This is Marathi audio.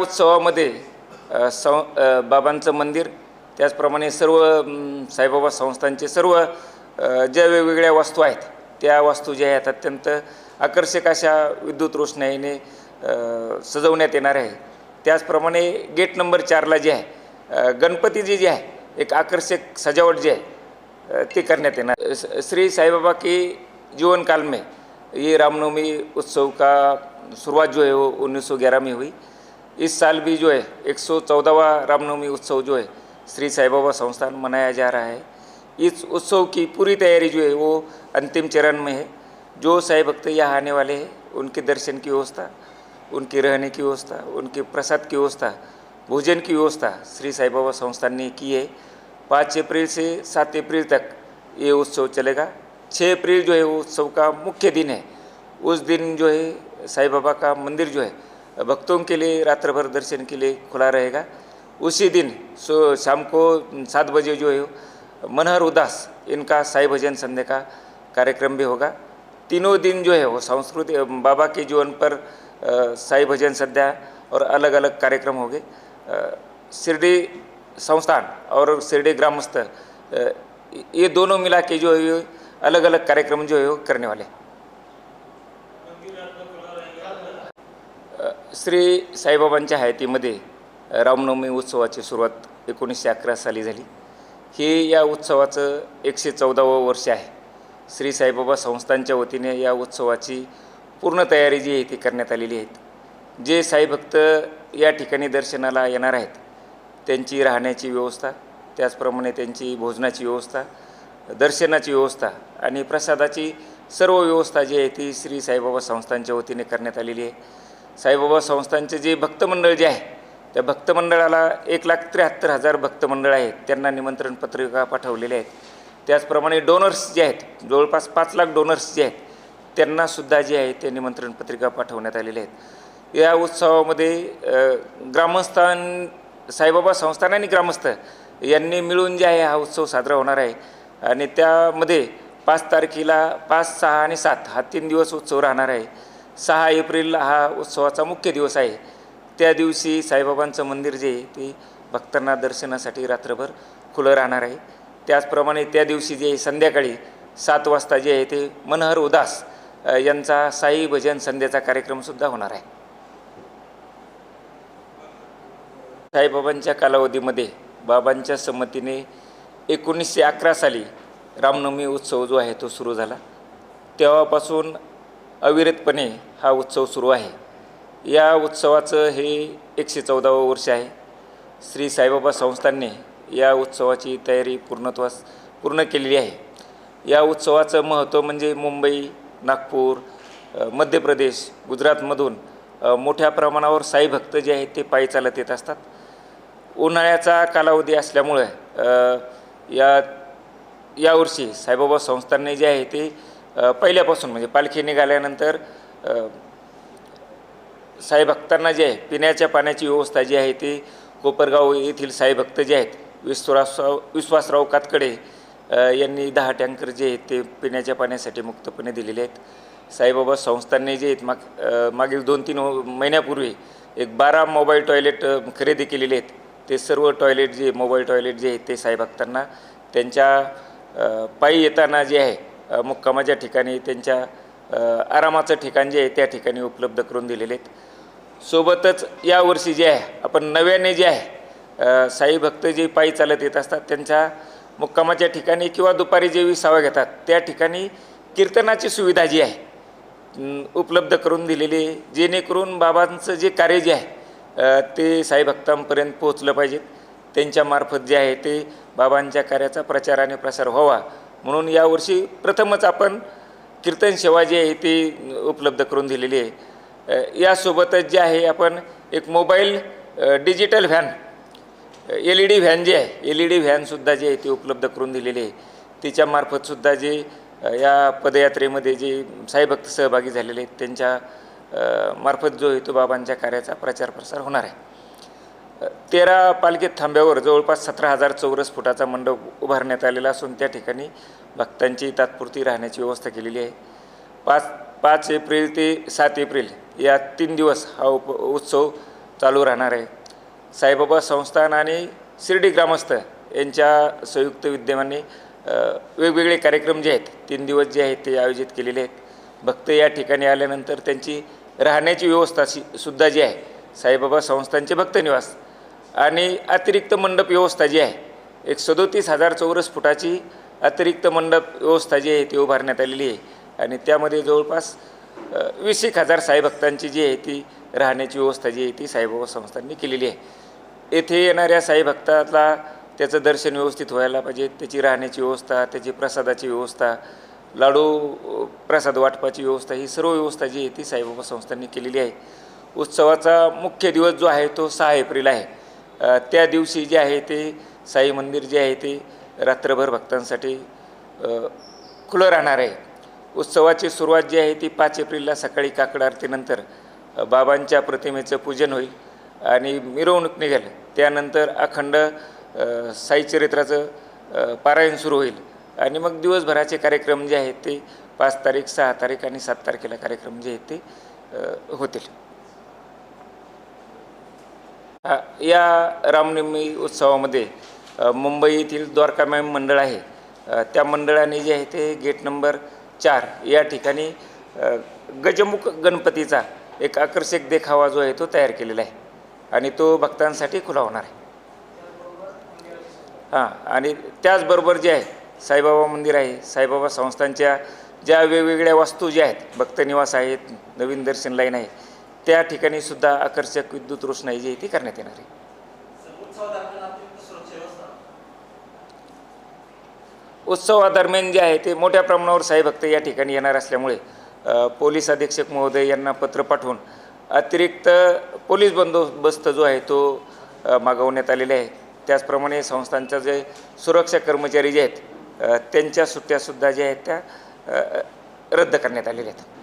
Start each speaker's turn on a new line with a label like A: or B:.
A: उत्सवामध्ये सं बाबांचं मंदिर त्याचप्रमाणे सर्व साईबाबा संस्थांचे सर्व ज्या वेगवेगळ्या वस्तू आहेत त्या वस्तू ज्या आहेत अत्यंत आकर्षक अशा विद्युत रोषणाईने सजवण्यात येणार आहे. त्याचप्रमाणे गेट नंबर चारला जे आहे गणपती गणपतीजी जे आहे एक आकर्षक सजावट जी आहे ते करण्यात येणार. श्री साईबाबा की जीवन काल में ये रामनवमी उत्सव का शुरुआत जो है वो उन्नीस सौ ग्यारह में हुई। इस साल भी जो है, एक सौ रामनवमी उत्सव जो है, श्री साई बाबा संस्थान मनाया जा रहा है। इस उत्सव की पूरी तैयारी जो है, वो अंतिम चरण में है। जो साई भक्त यहाँ आने वाले हैं, उनके दर्शन की व्यवस्था, उनके रहने की व्यवस्था, उनके प्रसाद की व्यवस्था, भोजन की व्यवस्था श्री साई बाबा संस्थान ने की है। पाँच अप्रैल से सात अप्रैल तक ये उत्सव चलेगा। छः अप्रैल जो है उत्सव का मुख्य दिन है। उस दिन जो है साई बाबा का मंदिर जो है भक्तों के लिए रात्र भर दर्शन के लिए खुला रहेगा। उसी दिन सो, शाम को सात बजे जो है, मनहर उदास, इनका साई भजन संध्या का कार्यक्रम भी होगा। तीनों दिन जो है, वो सांस्कृतिक बाबा के जीवन पर साई भजन संध्या और अलग अलग कार्यक्रम होंगे। शिरडी संस्थान और शिरडी ग्रामस्थ ये दोनों मिला के जो है अलग अलग कार्यक्रम जो है, वो करने वाले। हैं श्री साईबाबांच्या हयातीमध्ये रामनवमी उत्सवाची सुरुवात एकोणीसशे अकरा साली झाली. हे या उत्सवाचं एकशे चौदावं वर्ष आहे. श्री साईबाबा संस्थांच्या वतीने या उत्सवाची पूर्ण तयारी जी आहे ती करण्यात आलेली आहेत जे साईभक्त या ठिकाणी दर्शनाला येणार आहेत त्यांची राहण्याची व्यवस्था त्याचप्रमाणे त्यांची भोजनाची व्यवस्था दर्शनाची व्यवस्था आणि प्रसादाची सर्व व्यवस्था जी आहे ती श्री साईबाबा संस्थांच्या वतीने करण्यात आलेली आहे. साईबाबा संस्थांचे जे भक्तमंडळ जे आहे त्या भक्तमंडळाला एक लाख त्र्याहत्तर हजार भक्तमंडळ आहेत. त्यांना निमंत्रण पत्रिका पाठवलेले आहेत. त्याचप्रमाणे डोनर्स जे आहेत जवळपास पाच लाख डोनर्स जे आहेत त्यांनासुद्धा जे आहे ते निमंत्रण पत्रिका पाठवण्यात आलेले आहेत. या उत्सवामध्ये ग्रामस्थान साईबाबा संस्थान आणि ग्रामस्थ यांनी मिळून जे आहे हा उत्सव साजरा होणार आहे. आणि त्यामध्ये पाच तारखेला पाच सहा आणि सात हा तीन दिवस उत्सव राहणार आहे. सहा एप्रिल हा उत्सवाचा मुख्य दिवस आहे. त्या दिवशी साईबाबांचं मंदिर जे आहे ते भक्तांना दर्शनासाठी रात्रभर खुलं राहणार आहे. त्याचप्रमाणे त्या दिवशी जे आहे संध्याकाळी सात वाजता जे आहे ते मनहर उदास यांचा साई भजन संध्याचा कार्यक्रमसुद्धा होणार आहे. साईबाबांच्या कालावधीमध्ये बाबांच्या संमतीने एकोणीसशे अकरा साली रामनवमी उत्सव जो आहे तो सुरू झाला. तेव्हापासून अविरतपणे हा उत्सव सुरू आहे. या उत्सवाचं हे एकशे चौदावं वर्ष आहे. श्री साईबाबा संस्थांनी या उत्सवाची तयारी पूर्णत्वास पूर्ण केलेली आहे. या उत्सवाचं महत्त्व म्हणजे मुंबई नागपूर मध्य प्रदेश गुजरातमधून मोठ्या प्रमाणावर साई भक्त जे आहेत ते पायी चालत येत असतात. उन्हाळ्याचा कालावधी असल्यामुळे या यावर्षी साईबाबा संस्थांनी जे आहे ते पहिल्यापासून म्हणजे पालखी निघाल्यानंतर साई भक्तांना जे आहे पिण्याच्या पाण्याची व्यवस्था जी आहे ती कोपरगाव येथील साई भक्त जे आहेत विश्वासराव विश्वासराव कातकडे यांनी दहा टँकर जे आहेत ते पिण्याच्या पाण्यासाठी मुक्तपणे दिलेले आहेत. साईबाबा संस्थांनी जे आहेत माग मागील दोन तीन महिन्यापूर्वी एक बारा मोबाईल टॉयलेट खरेदी केलेले आहेत. ते सर्व टॉयलेट जे मोबाईल टॉयलेट जे आहेत ते साई भक्तांना त्यांच्या पायी येताना जे आहे मुक्कामाच्या ठिकाणी त्यांच्या आरामाचं ठिकाण जे आहे त्या ठिकाणी उपलब्ध करून दिलेले आहेत. सोबतच यावर्षी जे आहे आपण नव्याने जे आहे साई भक्त जे पायी चालत येत असतात त्यांच्या मुक्कामाच्या ठिकाणी किंवा दुपारी जे विसावा घेतात त्या ठिकाणी कीर्तनाची सुविधा जी आहे उपलब्ध करून दिलेली जेणेकरून बाबांचं जे कार्य जे आहे ते साई भक्तांपर्यंत पोहोचलं पाहिजेत त्यांच्यामार्फत जे आहे ते बाबांच्या कार्याचा प्रचार आणि प्रसार व्हावा म्हणून यावर्षी प्रथमच आपण कीर्तन सेवा जी आहे ती उपलब्ध करून दिलेली आहे. यासोबतच जे आहे आपण एक mobile digital van L E D van जी आहे एल ई डी व्हॅनसुद्धा जी आहे ती उपलब्ध करून दिलेली आहे. तिच्यामार्फतसुद्धा जे या पदयात्रेमध्ये जे साईभक्त सहभागी झालेले आहेत त्यांच्या मार्फत जो आहे तो बाबांच्या कार्याचा प्रचार प्रसार होणार आहे. तेरा पालखी थांब्यावर जवळपास सतरा हजार चौरस फुटाचा मंडप उभारण्यात आलेला असून त्या ठिकाणी भक्तांची तात्पुरती राहण्याची व्यवस्था केलेली आहे. पाच पाच एप्रिल ते सात एप्रिल या तीन दिवस हा उप उत्सव चालू राहणार आहे. साईबाबा संस्थान आणि शिर्डी ग्रामस्थ यांच्या संयुक्त विद्यमाने वेगवेगळे कार्यक्रम जे आहेत तीन दिवस जे आहेत ते आयोजित केलेले आहेत. भक्त या ठिकाणी आल्यानंतर त्यांची राहण्याची व्यवस्था शी सुद्धा जी आहे साईबाबा संस्थांचे भक्त निवास आणि अतिरिक्त मंडप व्यवस्था जी आहे एक सदोतीस हजार चौरस फुटाची अतिरिक्त मंडप व्यवस्था जी आहे ती उभारण्यात आलेली आहे. आणि त्यामध्ये जवळपास वीस एक हजार साईभक्तांची जी आहे ती राहण्याची व्यवस्था जी आहे ती साईबाबा संस्थांनी केलेली आहे. येथे येणाऱ्या साईभक्ताला त्याचं दर्शन व्यवस्थित व्हायला पाहिजे त्याची राहण्याची व्यवस्था त्याची प्रसादाची व्यवस्था लाडू प्रसाद वाटपाची व्यवस्था ही सर्व व्यवस्था जी आहे ती साईबाबा संस्थांनी केलेली आहे. उत्सवाचा मुख्य दिवस जो आहे तो सहा एप्रिल आहे. त्या दिवशी जे आहे ते साई मंदिर जे आहे ते रात्रभर भक्तांसाठी खुलं राहणार आहे. उत्सवाची सुरुवात जी आहे ती पाच एप्रिलला सकाळी काकड आरतीनंतर बाबांच्या प्रतिमेचं पूजन होईल आणि मिरवणूक निघेल. त्यानंतर अखंड साईचरित्राचं पारायण सुरू होईल. आणि मग दिवसभराचे कार्यक्रम जे आहेत ते पाच तारीख सहा तारीख आणि सात तारखेला कार्यक्रम जे आहेत ते होतील. या रामनवमी उत्सवामध्ये मुंबई येथील द्वारकामय मंडळ आहे. त्या मंडळाने जे आहे ते गेट नंबर चार या ठिकाणी गजमुख गणपतीचा एक आकर्षक देखावा जो आहे तो तयार केलेला आहे. आणि तो भक्तांसाठी खुला होणार आहे. हां आणि त्याचबरोबर जे आहे साईबाबा मंदिर आहे. साईबाबा संस्थांच्या ज्या वेगवेगळ्या वास्तू ज्या आहेत भक्तनिवास आहेत नवीन दर्शन लाईन आहे त्या ठिकाणी सुद्धा आकर्षक विद्युत रोषणाई जी आहे ती करण्यात येणार आहे. उत्सवादरम्यान जे आहे ते मोठ्या प्रमाणावर साईभक्त या ठिकाणी येणार असल्यामुळे पोलीस अधीक्षक महोदय यांना पत्र पाठवून अतिरिक्त पोलीस बंदोबस्त जो आहे तो मागवण्यात आलेला आहे. त्याचप्रमाणे संस्थांच्या जे सुरक्षा कर्मचारी जे आहेत त्यांच्या सुट्ट्यासुद्धा ज्या आहेत त्या रद्द करण्यात आलेल्या आहेत.